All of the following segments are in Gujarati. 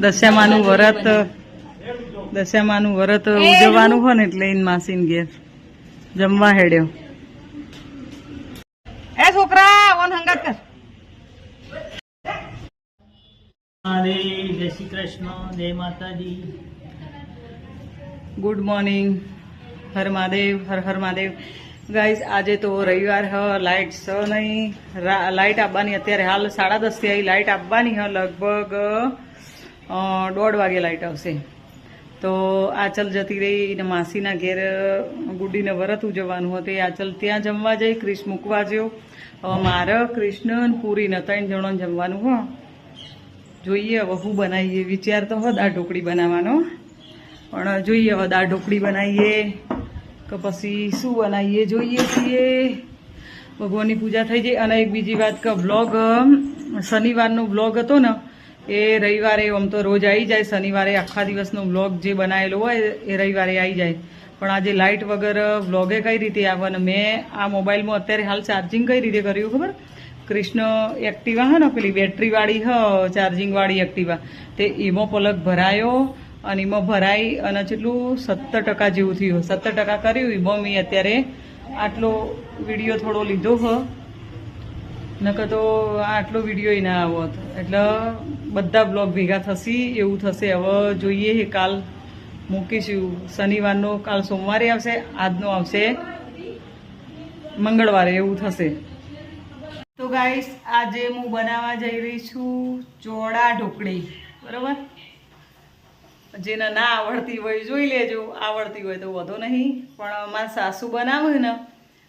દશામાનું વ્રત. દશામાનું વ્રત ઉજવવાનું હોય ને એટલે માસી ને ઘેર. જમવા હેડ્યો. એ છોકરા ઓન હંગાત કર. મહાદેવ જય શ્રી કૃષ્ણ જય માતાજી. ગુડ મોર્નિંગ હર મહાદેવ હર હર મહાદેવ. ગાઈઝ આજે તો રવિવાર હ લાઇટ સ નહીં. લાઇટ આપવાની અત્યારે હાલ સાડા દસથી આવી. લાઇટ આપવાની હ, લગભગ દોઢ વાગે લાઇટ આવશે. તો આચલ જતી રહી ને માસીના ઘેર, ગુડીને વરત ઉજવવાનું હતું. આચલ ત્યાં જમવા જઈ ક્રિશ મૂકવા જયો મારે કૃષ્ણ ને ત્રણ જણો જમવાનું, હો. જોઈએ હવે હું બનાવીએ. વિચાર તો હો દાળ ઢોકળી બનાવવાનો. પણ જોઈએ હવે દાળ ઢોકળી બનાવીએ. કે પછી શું બનાવીએ? જોઈએ છીએ. ભગવાનની પૂજા થઈ જાય અને એક બીજી વાત કે બ્લોગ શનિવારનો બ્લોગ હતો ને, એ રવિવારે આમ તો રોજ આવી જાય. શનિવારે આખા દિવસનો બ્લોગ જે બનાવેલો હોય એ રવિવારે આવી જાય. પણ આજે લાઇટ વગર વ્લોગે કઈ રીતે આવે ને મેં આ મોબાઈલમાં અત્યારે હાલ ચાર્જિંગ કઈ રીતે કર્યું ખબર? કૃષ્ણ એક્ટિવા હે ને પેલી બેટરીવાળી હ ચાર્જિંગવાળી એક્ટિવા તે એમાં પલક ભરાયો અને એમાં ભરાઈ અને જેટલું સત્તર ટકા જેવું થયું. સત્તર ટકા કર્યું. એમાં મેં અત્યારે આટલો વીડિયો થોડો લીધો હ. નકર તો આટલો વીડિયો ના આવત. એટલે બધા બ્લોગ ભેગા થશે. એવું થશે. હવે જોઈએ હે કાલ મૂકીશું. શનિવારનો, કાલ સોમવારે આવશે. આજનો આવશે. મંગળવારે એવું થશે. તો ગાઈસ આજે હું બનાવવા જઈ રહી છું ચોળા ઢોકળી. બરોબર? જેને ના આવડતી હોય જોઈ લેજો. આવડતી હોય તો વધુ નહીં. પણ મારા સાસુ બનાવે ને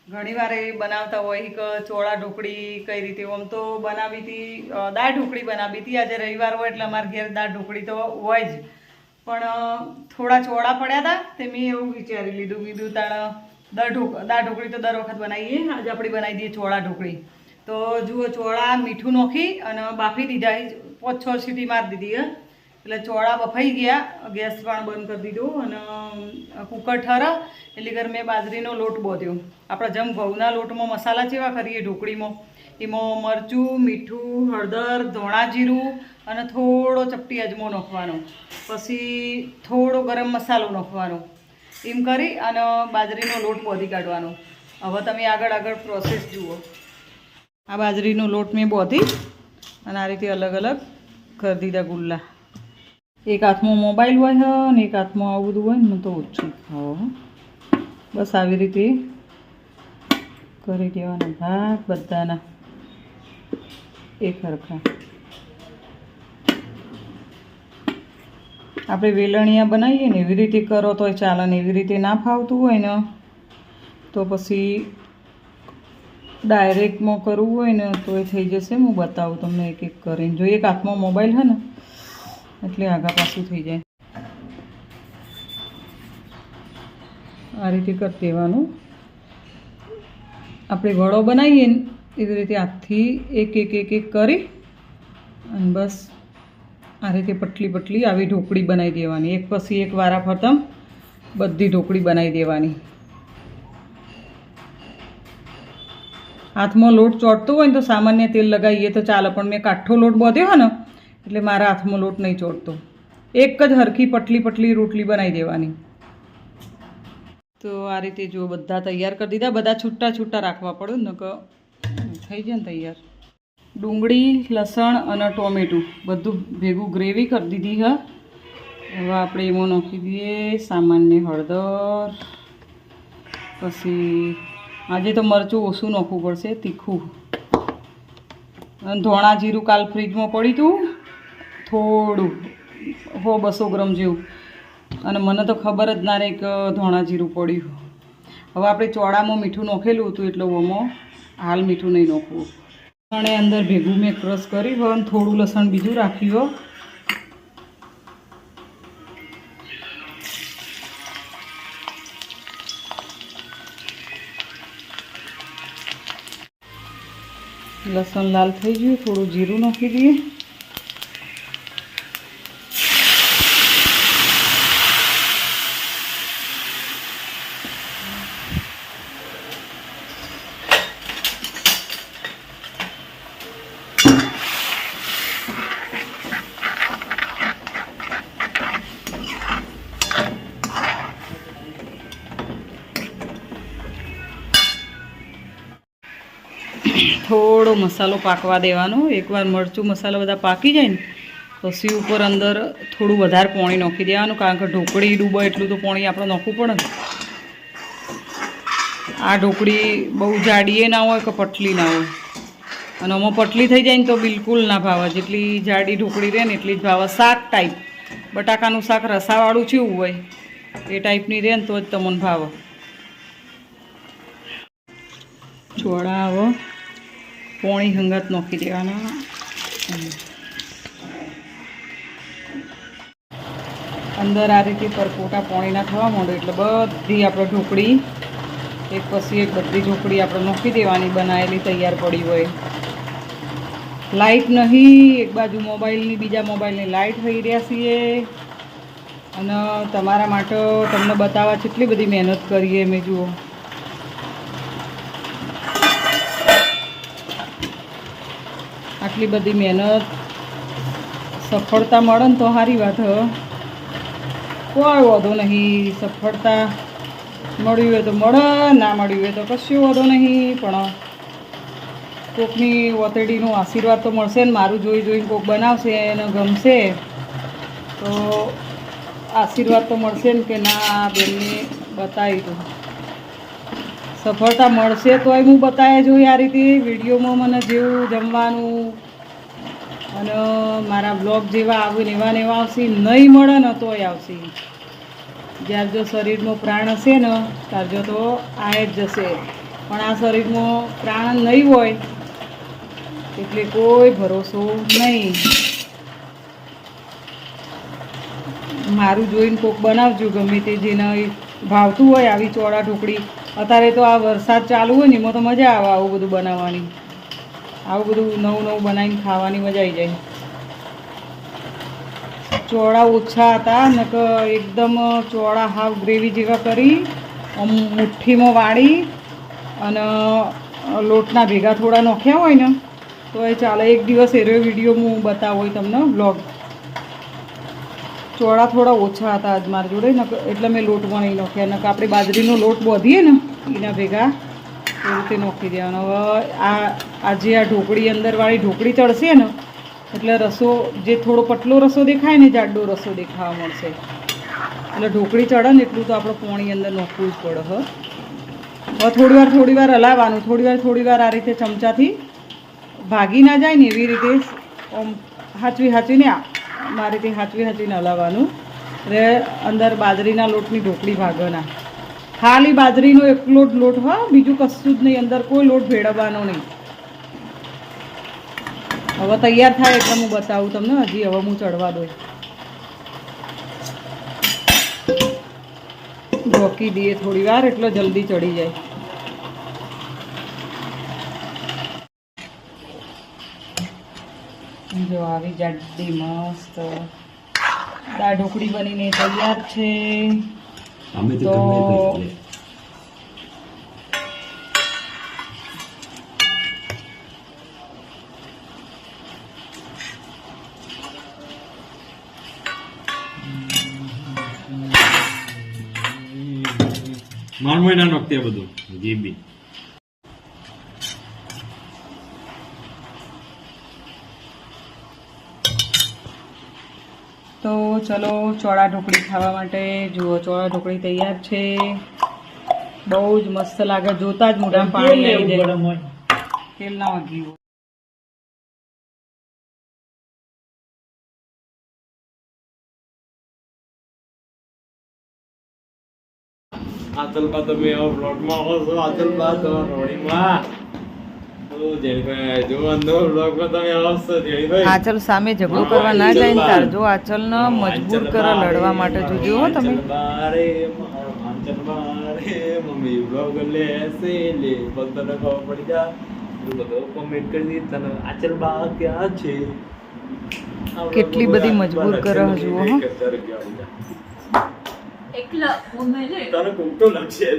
ઘણીવાર એ બનાવતા હોય કે ચોળા ઢોકળી કઈ રીતે, આમ તો બનાવી હતી દાળ ઢોકળી બનાવી હતી. આજે રવિવાર હોય એટલે અમારા ઘેર દાળ ઢોકળી તો હોય જ. પણ થોડા ચોળા પડ્યા હતા તે મેં એવું વિચારી લીધું કીધું, તાણ, દાળ ઢોક, દાળ ઢોકળી તો દર વખત બનાવીએ. આજે આપણે બનાવી દઈએ ચોળા ઢોકળી. તો જુઓ, ચોળા મીઠું નોખી અને બાફી દીધા. પાંચ છ સીટી મારી દીધી, હે. એટલે ચોળા બફાઈ ગયા, ગેસ પણ બંધ કરી દીધું અને કુકર ઠરા, એટલે ઘર મેં બાજરીનો લોટ બોધ્યો. આપણે જેમ ઘઉંના લોટમાં મસાલા જેવા કરીએ ઢોકળીમાં. એમાં મરચું, મીઠું, હળદર, ધોણા જીરું અને થોડો ચપટી અજમો નાખવાનો. પછી થોડો ગરમ મસાલો નાખવાનો. એમ કરી અને બાજરીનો લોટ બોધી કાઢવાનો. હવે તમે આગળ આગળ પ્રોસેસ જુઓ. આ બાજરીનો લોટ મેં બોધી અને આ રીતે અલગ અલગ કરી દીધા ગુલ્લા. એક હાથમાં મોબાઈલ હોય હ અને એક હાથમાં આવું બધું હોય ને મને તો ઓછું ખાવો બસ આવી રીતે કરી દેવાના ભાગ બધાના. એક સરખા આપણે વેલણિયા બનાવીએ ને એવી રીતે કરો તો ચાલે ને એવી રીતે ના ફાવતું હોય ને તો પછી ડાયરેક્ટમાં કરવું હોય ને તો એ થઈ જશે. હું બતાવું તમને એક એક કરીને. જો એક હાથમાં મોબાઈલ છે ને એટલે આગા પાછું થઈ જાય. આ રીતે કરી દેવાનું. આપણે વડો બનાવીએ એવી રીતે હાથથી એક એક એક એક કરી અને બસ આ રીતે પટલી પટલી આવી ઢોકળી બનાવી દેવાની. એક પછી એક વારા ફરતમ બધી ઢોકળી બનાવી દેવાની. હાથમાં લોટ ચોટતો હોય ને તો સામાન્ય તેલ લગાવીએ તો ચાલે પણ મેં કાઠો લોટ બાંધ્યો હોય ને એટલે મારા હાથમાં લોટ નહીં ચોટતો. એક જ હરખી પટલી પટલી રોટલી બનાવી દેવાની. તો આ રીતે જો બધા તૈયાર કરી દીધા. બધા છૂટા છૂટા રાખવા પડે, ને કે થઈ જાય ને તૈયાર. ડુંગળી, લસણ અને ટોમેટું. બધું ભેગું ગ્રેવી કરી દીધી, હા. હવે આપણે એમાં નાખી દઈએ સામાન્ય હળદર. પછી આજે તો મરચું ઓછું નાખવું પડશે, તીખું. અને ધોણા જીરું કાલ ફ્રીજમાં પડ્યું હતું. થોડું હો બસો ગ્રામ જેવું. અને મને તો ખબર જ ના રહી કે ધોણા જીરું પડ્યું. હવે આપણે ચોળામાં મીઠું નોખેલું હતું એટલે ઓમાં હાલ મીઠું નહીં નોખવું. અને અંદર ભેગું મેં ક્રશ કરી હોય અને થોડું લસણ બીજું રાખ્યું. લસણ લાલ થઈ ગયું, થોડું જીરું નાખી દઈએ. થોડો મસાલો પાકવા દેવાનો. એકવાર મરચું મસાલો બધા પાકી જાય ને પછી ઉપર અંદર થોડું વધારે પાણી નાખી દેવાનું, કારણ કે ઢોકળી ડૂબો એટલું તો પાણી આપણે નાખવું પડે આ ઢોકળી બહુ જાડીએ ના હોય કે પટલી ના હોય. અને આમાં પટલી થઈ જાય ને તો બિલકુલ ના ભાવે. જેટલી જાડી ઢોકળી રહે ને એટલી જ ભાવે. શાક ટાઈપ બટાકાનું શાક રસાવાળું ચેવું હોય, એ ટાઈપની રહે ને તો જ તમને ભાવે. ચોળા આવો. પોણી હંગત નાખી દેવાના. અંદર આ રીતે પરપોટા પોણીના થવા માંડે એટલે બધી આપણે ઢોકળી, એક પછી એક બધી ઢોકળી આપણે નાખી દેવાની બનાવેલી તૈયાર પડી હોય. લાઇટ નહીં, એક બાજુ મોબાઈલની, બીજા મોબાઈલની લાઇટ થઈ રહ્યા છીએ. અને તમારા માટે તમને બતાવવા કેટલી બધી મહેનત કરીએ મેં, જુઓ. આટલી બધી મહેનત, સફળતા મળે ને તો સારી વાત, હ. કોઈ વાંધો નહીં, સફળતા મળ્યું હોય તો મળે, ના મળ્યું હોય તો કશું વાંધો નહીં, પણ કોકની વતેડીનો આશીર્વાદ તો મળશે ને, મારું જોઈ જોઈને કોક બનાવશે એને ગમશે, તો આશીર્વાદ તો મળશે ને કે ના બેનને બતાવી દઉં. સફળતા મળશે તોય હું બતાવે જોઈએ આ રીતે. વિડીયોમાં મને જેવું જમવાનું અને મારા બ્લોગ જેવા આવે એવા ને એવા આવશે, નહીં મળે ને તોય આવશે. જ્યારે જો શરીરમાં પ્રાણ હશે ને, ત્યારે જો તો આ જ જશે. પણ આ શરીરમાં પ્રાણ નહીં હોય, એટલે કોઈ ભરોસો નહીં. મારું જોઈને કોક બનાવજો ગમે તે જેને ભાવતું હોય, આવી ચોળા ઢોકળી. અત્યારે તો આ વરસાદ ચાલુ હોય ને, એમાં તો મજા આવે આવું બધું બનાવવાની. આવું બધું નવું નવું બનાવીને ખાવાની મજા આવી જાય. ચોળા ઓછા હતા નક એકદમ ચોળા હાફ ગ્રેવી જેવા કરી આમ મુઠ્ઠીમાં વાળી અને લોટના ભેગા થોડા નોખ્યા હોય ને, તો એ ચાલે. એક દિવસ એરો વીડિયો હું બતાવું હોય તમને બ્લોગ ચોળા થોડા ઓછા હતા આજ મારી જોડે નક એટલે મેં લોટ નહીં નાખ્યા. નક આપણે બાજરીનો લોટ બોધીએ ને, એના ભેગા એ રીતે નાખી દેવાનો. હવે આ આજે આ ઢોકળી અંદરવાળી ઢોકળી ચડશે ને, એટલે રસો, જે થોડો પતલો રસો દેખાય ને, જાડો રસો દેખાવા મળશે. એટલે ઢોકળી ચડે ને, એટલું તો આપણે પોણી અંદર નાખવું જ પડે હવે થોડી વાર થોડી વાર હલાવવાનું. થોડી વાર થોડી વાર આ રીતે ચમચાથી ભાગી ના જાય ને, એવી રીતે આમ હાચવી હાચવીને મારી તે હાચવી હાચવીને હલાવવાનું એટલે અંદર બાજરીના લોટની ઢોકળી ભાગવાના. ખાલી બાજરીનો એકલો જ લોટ હા, બીજું કશું જ નહીં. અંદર કોઈ લોટ ભેળવવાનો નહીં. હવે તૈયાર થાય એટલે હું બતાવું તમને. હજી હવે હું ચડવા દઉં. ઢોકી દઈએ થોડી વાર એટલે જલ્દી ચડી જાય. જો આવી જાડી મસ્ત. દાળ ઢોકળી બનીને તૈયાર છે. અમે તો તો ચલો ચોળા ઢોકળી ખાવા માટે જુઓ ચોળા ઢોકળી તૈયાર છે. બહુ જ મસ્ત લાગે જોતા જ મોઢામાં પાણી આવી જાય. તેલ ના વાગ્યું આતલબા તમે આવો બ્લોગમાં આવો છો આતલબા તમારા રોણીમાં. આચલ સામે ઝઘડો કરવા ના જાય ને તાર. જો આચલને મજબૂર કરે લડવા માટે જોજો હો તમે. આચલ કેટલી બધી મજબૂર કરે જુઓ, હો. એકલા તને કુકતો લાગશે.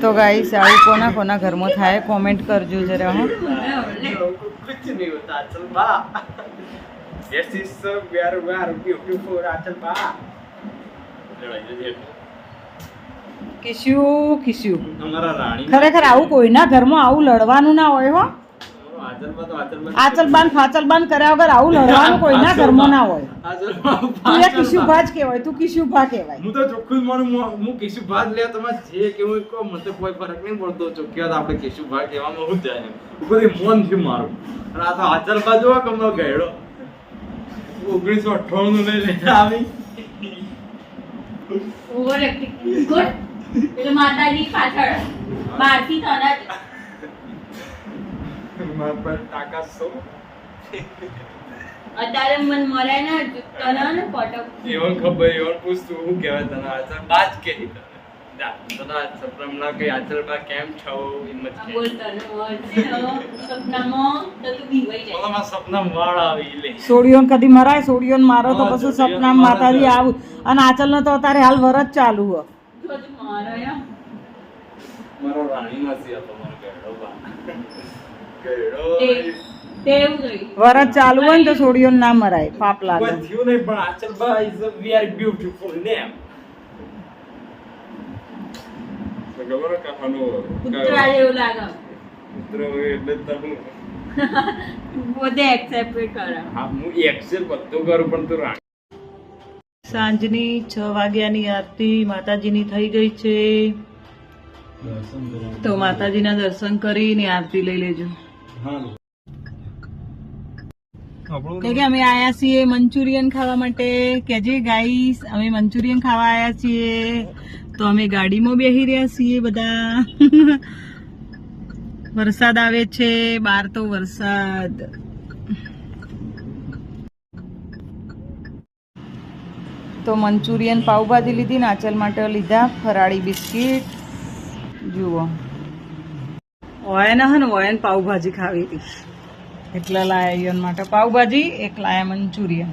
તો ગાઈ આવું કોના કોના ઘરમાં થાય? કોમેન્ટ કરજો જરા હું. કુછ નહીં ખરેખર આવું કોઈના ઘરમાં આવું લડવાનું ના હોય હો. આચલબાન ફાચલબાન કર્યા વગર આવું લડવાનું કોઈના ઘરમાં ના હોય. તું એ કિશુભા જ કહેવાય તું કિશુભા કહેવાય. હું તો ચોખ્ખું મારું હું- કિશુભા જ લે તમે જે કેવું કહો મને તો કોઈ ફરક નહીં પડતો ચોખ્ખ્યા આપણે કિશુભા કહેવામાં હું જાય હું બધી મન થયું મારું. અને આ તો આચલ જોવા કમનો ગયડો. ઓગણીસો અઠ્ઠાણું નું લઈને આવી. Over acting good. એટલે માતાજી પાછળ. બહારથી તો જ મારા પર તાકાત શું? અત્યારે મન મરાય ને તને ને ફોટો. એવો ખબર એવો પૂછતું હું કહેવાય તને આચલ બાજ કે તને આ સપ્રમના કઈ આચલ બા કેમ છો? હિંમત બોલ તને ને સપનામાં તો તું ભીવાઈ જાય. બોલો સપનામાં વાળ આવી લે. સોડિયોન કદી મરાય? સોડિયોન મારો તો પછી સપનામાં માતાજી આવ. અને આચલનો તો અત્યારે હાલ વરત ચાલુ હો. જો તું મારાયા. મારો રાણી નથી હતો મારો ગયડો વરત ચાલુ હોય ને તો છોડીઓ ના મરાય પાપ લાગે. થયું નહીં પણ a very beautiful beautiful name ખબર હે કહાનું કૂતરા જેવું લાગે. કૂતરો એટલે તમને બધે એક્સેપ્ટ કરે. હા હું એક્સેલ બધું કરું પણ તું રાણી સાંજની છ વાગ્યાની આરતી માતાજીની થઈ ગઈ છે. તો માતાજીના દર્શન કરીને આરતી લઈ લેજો. કે કે અમે આયા છીએ મંચુરિયન ખાવા માટે. કેજે ગાઈસ, અમે મંચુરિયન ખાવા આયા છીએ. તો અમે ગાડીમાં બેસી રહ્યા છીએ બધા. વરસાદ આવે છે, બાર તો વરસાદ. તો મંચુરિયન પાવભાજી લીધી નાચલ માટે લીધા ફરાળી બિસ્કિટ. જુઓ. ઓયન હે ને ઓયન પાઉભાજી ખાવી હતી. એટલા લાયા યન માટે પાઉભાજી, એક લાયા મંચુરિયન.